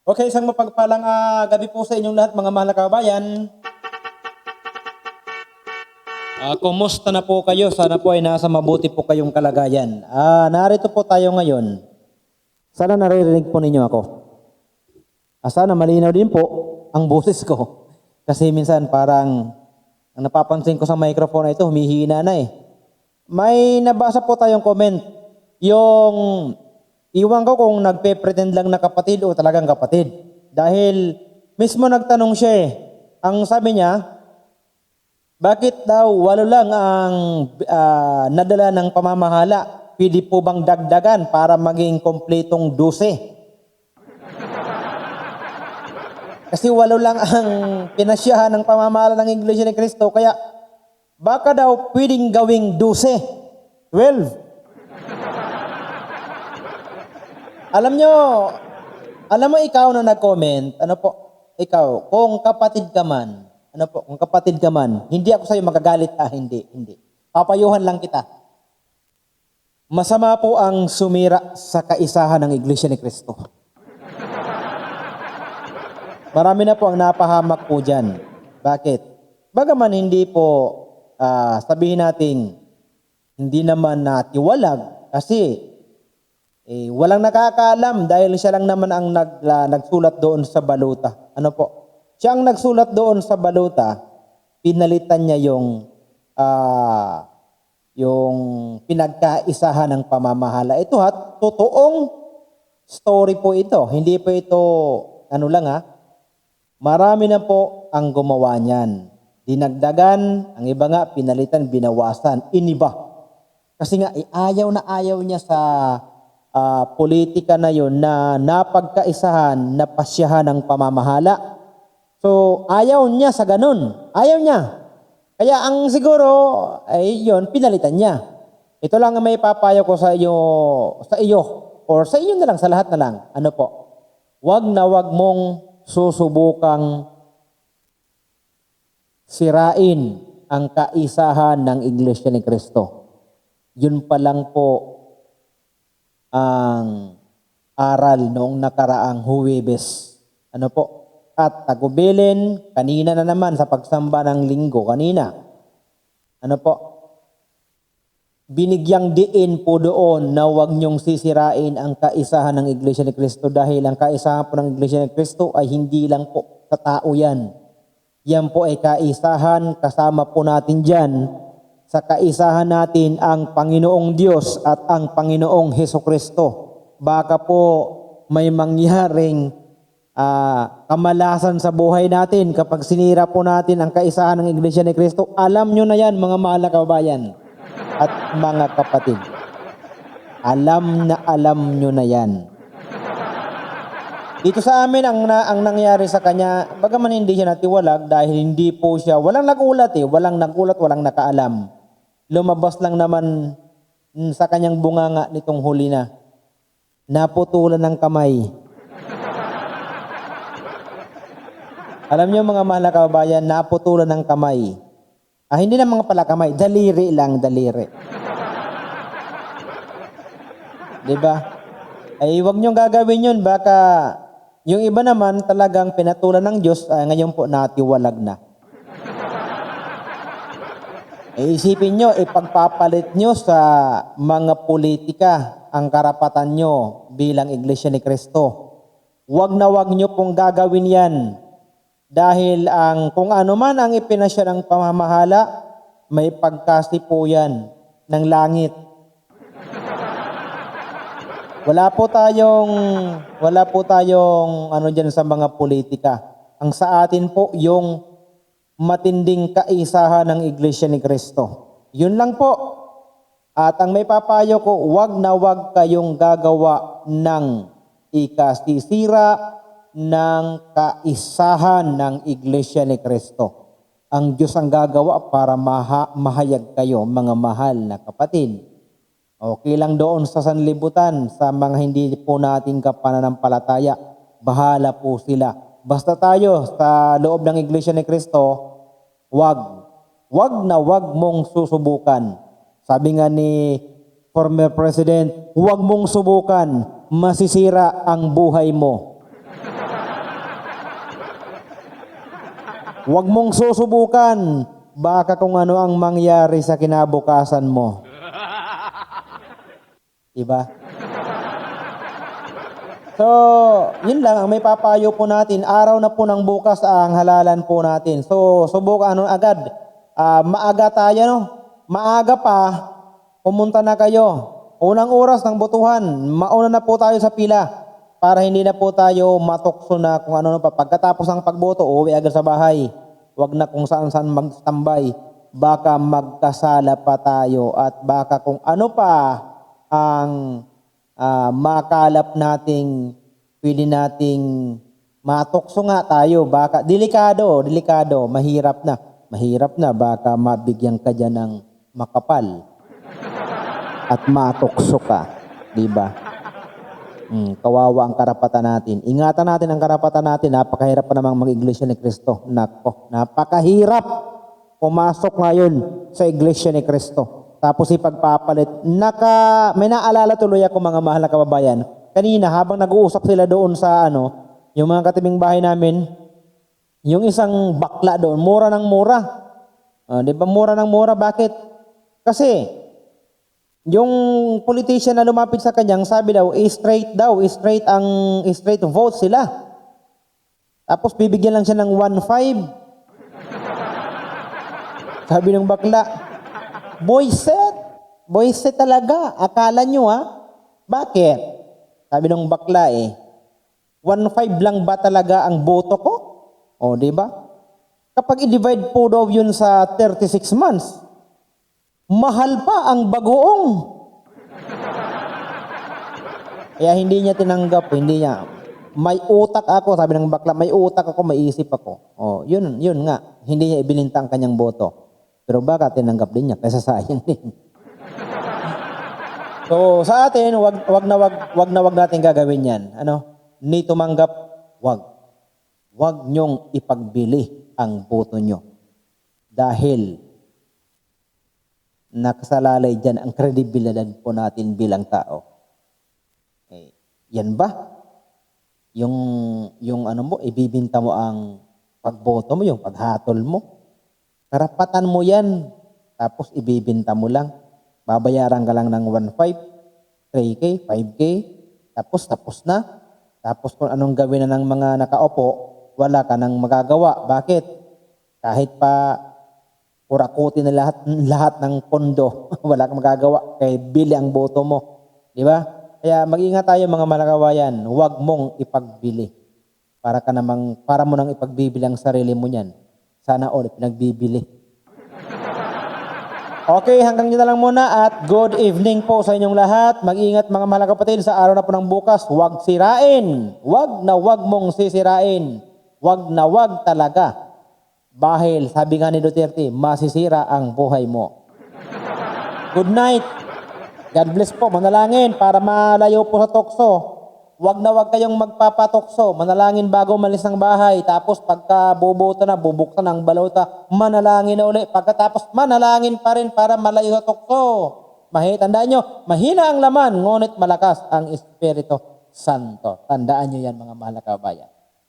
Okay, isang mapagpalang ah, gabi po sa inyong lahat mga mahal na kababayan. Ah, kumusta na po kayo? Sana po ay nasa mabuti po kayong kalagayan. Ah, narito po tayo ngayon. Sana naririnig po ninyo ako. Ah, sana malinaw din po ang boses ko. Kasi minsan parang ang napapansin ko sa microphone na ito, humihina na eh. May nabasa po tayong comment. Yung iwan ko kung nagpe-pretend lang na kapatid o talagang kapatid. Dahil mismo nagtanong siya eh. Ang sabi niya, bakit daw walo lang ang ah, nadala ng pamamahala? Pwede po bang dagdagan para maging kompletong 12? Kasi walo lang ang pinasyahan ng pamamahala ng Iglesia ni Cristo. Kaya baka daw pwedeng gawing 12. 12. Alam nyo, alam mo ikaw na nag-comment, ano po, ikaw, kung kapatid ka man, ano po, kung kapatid ka man, hindi ako sa'yo magagalit, ah, hindi, hindi. Papayuhan lang kita. Masama po ang sumira sa kaisahan ng Iglesia ni Cristo. Marami na po ang napahamak po dyan. Bakit? Bagaman hindi po ah, sabihin natin hindi naman natiwalag kasi eh, walang nakakaalam dahil siya lang naman ang nag, la- nagsulat doon sa baluta. Ano po? Siya ang nagsulat doon sa baluta, pinalitan niya yung ah, yung pinagkaisahan ng pamamahala. Ito ha, totoong story po ito. Hindi po ito, ano lang ha, Marami na po ang gumawa niyan. Dinagdagan, ang iba nga pinalitan, binawasan, iniba. Kasi nga eh, ayaw na ayaw niya sa ah, politika na yon na napagkaisahan, napasyahan ng pamamahala. So ayaw niya sa ganun. Ayaw niya. Kaya ang siguro ay yon pinalitan niya. Ito lang ang may papayo ko sa iyo, sa iyo or sa inyo na lang sa lahat na lang. Ano po? Wag na wag mong susubukang sirain ang kaisahan ng Iglesia ni Kristo. Yun pa lang po ang aral noong nakaraang Huwebes. Ano po? At tagubilin, kanina na naman sa pagsamba ng linggo, kanina. Ano po? Binigyang diin po doon na huwag niyong sisirain ang kaisahan ng Iglesia ni Kristo dahil ang kaisahan po ng Iglesia ni Kristo ay hindi lang po sa tao yan. Yan po ay kaisahan, kasama po natin dyan sa kaisahan natin ang Panginoong Diyos at ang Panginoong Heso Kristo. Baka po may mangyaring ah, kamalasan sa buhay natin kapag sinira po natin ang kaisahan ng Iglesia ni Kristo. Alam nyo na yan mga mahal kababayan at mga kapatid. Alam na alam nyo na yan. Dito sa amin ang na, ang nangyari sa kanya, bagaman hindi siya natiwalag dahil hindi po siya walang nagulat eh, walang nagulat, walang nakaalam. Lumabas lang naman mm, sa kanyang bunganga nitong huli na. Naputulan ng kamay. Alam niyo mga mahal na kababayan, naputulan ng kamay. Ah, hindi na mga pala kamay, daliri lang, daliri. 'Di ba? Ay wag niyong gagawin 'yun baka yung iba naman talagang pinatulan ng Diyos ay ngayon po natiwalag na. Eh, isipin nyo, ipagpapalit nyo sa mga politika ang karapatan nyo bilang Iglesia ni Kristo. Huwag na huwag nyo pong gagawin yan. Dahil ang kung ano man ang ipinasya ng pamamahala, may pagkasi po yan ng langit. Wala po tayong wala po tayong ano diyan sa mga politika. Ang sa atin po yung matinding kaisahan ng Iglesia ni Kristo. Yun lang po. At ang may papayo ko, wag na wag kayong gagawa ng ikasisira ng kaisahan ng Iglesia ni Kristo. Ang Diyos ang gagawa para maha, mahayag kayo, mga mahal na kapatid. Okay lang doon sa sanlibutan, sa mga hindi po nating kapananampalataya, bahala po sila. Basta tayo sa loob ng Iglesia ni Kristo, wag. Wag na wag mong susubukan. Sabi nga ni former president, huwag mong subukan, masisira ang buhay mo. Huwag mong susubukan, baka kung ano ang mangyari sa kinabukasan mo. Diba? So, yun lang ang may papayo po natin. Araw na po ng bukas ang halalan po natin. So, subukan ano agad. Ah, maaga tayo, no? Maaga pa, pumunta na kayo. Unang oras ng botohan, mauna na po tayo sa pila para hindi na po tayo matukso na kung ano pa. Pagkatapos ng pagboto, uwi agad sa bahay. Huwag na kung saan saan magtambay. Baka magkasala pa tayo at baka kung ano pa ang ah, makalap nating pwede nating matukso nga tayo. Baka, delikado, delikado, mahirap na. Mahirap na, baka mabigyan ka dyan ng makapal at matukso ka. Di ba? Hmm, kawawa ang karapatan natin. Ingatan natin ang karapatan natin. Napakahirap pa namang mag-iglesia ni Kristo. Nako, napakahirap pumasok ngayon sa iglesia ni Kristo. Tapos ipagpapalit. Naka, may naalala tuloy ako mga mahal na kababayan. Kanina habang nag-uusap sila doon sa ano, yung mga katibing bahay namin, yung isang bakla doon, mura ng mura. Ah, di ba mura ng mura? Bakit? Kasi yung politician na lumapit sa kanyang sabi daw, eh, straight daw, eh, straight ang eh, straight vote sila. Tapos bibigyan lang siya ng 1.5. Sabi ng bakla, Boyset, boyset talaga. Akala nyo ha? Bakit? Sabi ng bakla eh, 1.5 lang ba talaga ang boto ko? O, di ba? Kapag i-divide po daw yun sa 36 months, mahal pa ang bagoong. Kaya hindi niya tinanggap, hindi niya. May utak ako, sabi ng bakla, may utak ako, may isip ako. Oh, yun, yun nga. Hindi niya ibininta ang kanyang boto. Pero baka tinanggap din niya, kaysa sayang din. so, sa atin, wag, wag na wag, wag na wag natin gagawin yan. Ano? Ni tumanggap, wag. Wag niyong ipagbili ang boto niyo. Dahil nakasalalay dyan ang kredibilidad po natin bilang tao. Eh, yan ba? Yung, yung ano mo, ibibinta mo ang pagboto mo, yung paghatol mo. Karapatan mo yan. Tapos ibibinta mo lang. Babayaran ka lang ng 1.5, 3K, 5K. Tapos tapos na. Tapos kung anong gawin na ng mga nakaupo, wala ka nang magagawa. Bakit? Kahit pa kurakutin na lahat, lahat ng pondo, wala kang magagawa. Kaya bili ang boto mo. Di ba? Kaya mag-ingat tayo mga malakawayan. Huwag mong ipagbili. Para ka namang, para mo nang ipagbibili ang sarili mo niyan. Sana all pinagbibili. Okay, hanggang dito na lang muna at good evening po sa inyong lahat. Mag-ingat mga mahal kapatid sa araw na po ng bukas. Huwag sirain. Huwag na huwag mong sisirain. Huwag na huwag talaga. Dahil sabi nga ni Duterte, masisira ang buhay mo. Good night. God bless po. Manalangin para malayo po sa tokso. Huwag na huwag kayong magpapatokso. Manalangin bago malis ng bahay. Tapos pagka bubuta na, bubuksan ang balota, manalangin na uli. Pagkatapos manalangin pa rin para malayo sa tokso. Mahi, tandaan nyo, mahina ang laman, ngunit malakas ang Espiritu Santo. Tandaan nyo yan mga mahal na kabayan.